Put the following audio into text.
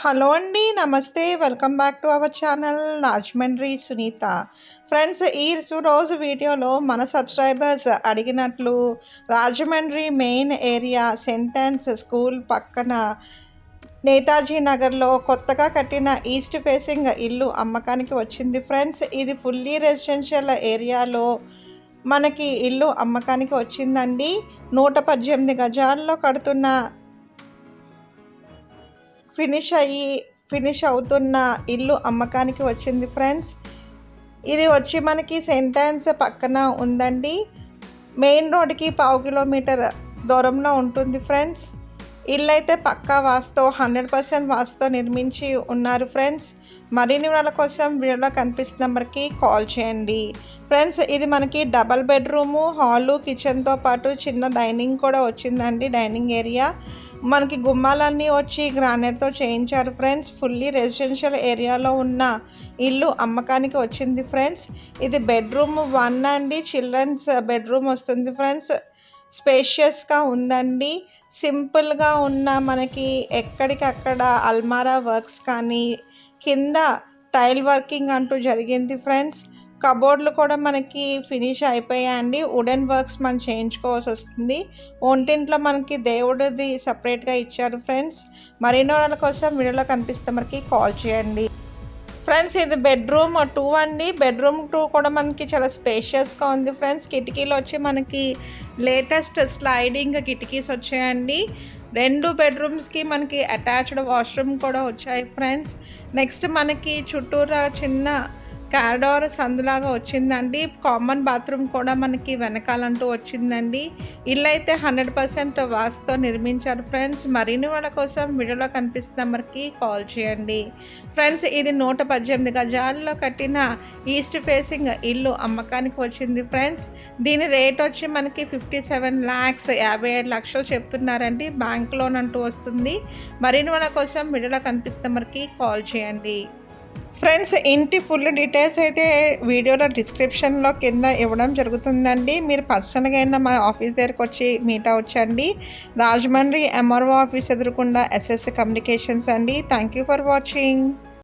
Hello అండి నమస్తే. Welcome back to our channel Rajahmundry Sunitha. Friends ఈ రోజు వీడియోలో మన సబ్స్క్రైబర్స్ అడిగినట్లు రాజమండ్రి మెయిన్ ఏరియా సెంటెన్స్ స్కూల్ పక్కన నేతాజీ నగర్లో కొత్తగా కట్టిన ఈస్ట్ ఫేసింగ్ ఇల్లు అమ్మకానికి వచ్చింది. ఫ్రెండ్స్ ఇది ఫుల్లీ రెసిడెన్షియల్ ఏరియాలో మనకి ఇల్లు అమ్మకానికి వచ్చిందండి. నూట పద్దెనిమిది గజాల్లో కడుతున్న ఫినిష్ అయ్యి ఫినిష్ అవుతున్న ఇల్లు అమ్మకానికి వచ్చింది ఫ్రెండ్స్. ఇది వచ్చి మనకి సెంటెన్స్ పక్కన ఉందండి. మెయిన్ రోడ్కి పావు కిలోమీటర్ దూరంలో ఉంటుంది ఫ్రెండ్స్. ఇల్లు అయితే పక్కా వాస్తో హండ్రెడ్ పర్సెంట్ వాస్తో నిర్మించి ఉన్నారు ఫ్రెండ్స్. మరిన్ని వాళ్ళ కోసం వీడియోలో కనిపిస్తున్న నెంబర్కి కాల్ చేయండి. ఫ్రెండ్స్ ఇది మనకి డబల్ బెడ్రూము హాలు కిచెన్తో పాటు చిన్న డైనింగ్ కూడా వచ్చిందండి డైనింగ్ ఏరియా. మనకి గుమ్మాలన్నీ వచ్చి గ్రానైట్తో చేయించారు ఫ్రెండ్స్. ఫుల్లీ రెసిడెన్షియల్ ఏరియాలో ఉన్న ఇల్లు అమ్మకానికి వచ్చింది ఫ్రెండ్స్. ఇది బెడ్రూమ్ వన్ అండి చిల్డ్రన్స్ బెడ్రూమ్ వస్తుంది ఫ్రెండ్స్. స్పేషియస్గా ఉందండి. సింపుల్గా ఉన్న మనకి ఎక్కడికక్కడ అల్మారా వర్క్స్ కానీ కింద టైల్ వర్కింగ్ అంటూ జరిగింది ఫ్రెండ్స్. కబోర్డ్లు కూడా మనకి ఫినిష్ అయిపోయాయండి. వుడెన్ వర్క్స్ మనం చేయించుకోవాల్సి వస్తుంది. ఒంటింట్లో మనకి దేవుడిది సపరేట్గా ఇచ్చారు ఫ్రెండ్స్. మరిన్నో వాళ్ళ కోసం వీడియోలో కనిపిస్తే మనకి కాల్ చేయండి. ఫ్రెండ్స్ ఇది బెడ్రూమ్ టూ అండి. బెడ్రూమ్ టూ కూడా మనకి చాలా స్పేషియస్గా ఉంది ఫ్రెండ్స్. కిటికీలు వచ్చి మనకి లేటెస్ట్ స్లైడింగ్ కిటికీస్ వచ్చాయండి. రెండు బెడ్రూమ్స్కి మనకి అటాచ్డ్ వాష్రూమ్ కూడా వచ్చాయి ఫ్రెండ్స్. నెక్స్ట్ మనకి చుట్టూరా చిన్న కారిడార్ సందులాగా వచ్చిందండి. కామన్ బాత్రూమ్ కూడా మనకి వెనకాలంటూ వచ్చిందండి. ఇల్లు అయితే హండ్రెడ్ పర్సెంట్ వాస్తో నిర్మించారు ఫ్రెండ్స్. మరిన్ని వాళ్ళ కోసం వీడియోలో కనిపిస్తున్న నెంబర్కి కాల్ చేయండి. ఫ్రెండ్స్ ఇది నూట పద్దెనిమిది గజాల్లో కట్టిన ఈస్ట్ ఫేసింగ్ ఇల్లు అమ్మకానికి వచ్చింది ఫ్రెండ్స్. దీని రేట్ వచ్చి మనకి ఫిఫ్టీ సెవెన్ ల్యాక్స్ యాభై ఏడు లక్షలు చెప్తున్నారండి. బ్యాంక్ లోన్ అంటూ వస్తుంది. మరిన్ని వాళ్ళ కోసం వీడియోలో కనిపిస్తున్న నెంబర్కి కాల్ చేయండి. ఫ్రెండ్స్ ఇంటి ఫుల్ డీటెయిల్స్ అయితే వీడియోలో డిస్క్రిప్షన్లో కింద ఇవ్వడం జరుగుతుందండి. మీరు పర్సనల్గా అయినా మా ఆఫీస్ దగ్గరకు వచ్చి మీట్ అవ్వచ్చండి. రాజమండ్రి ఎంఆర్ఓ ఆఫీస్ ఎదురుకుండా ఎస్ఎస్ కమ్యూనికేషన్స్ అండి. Thank you for watching.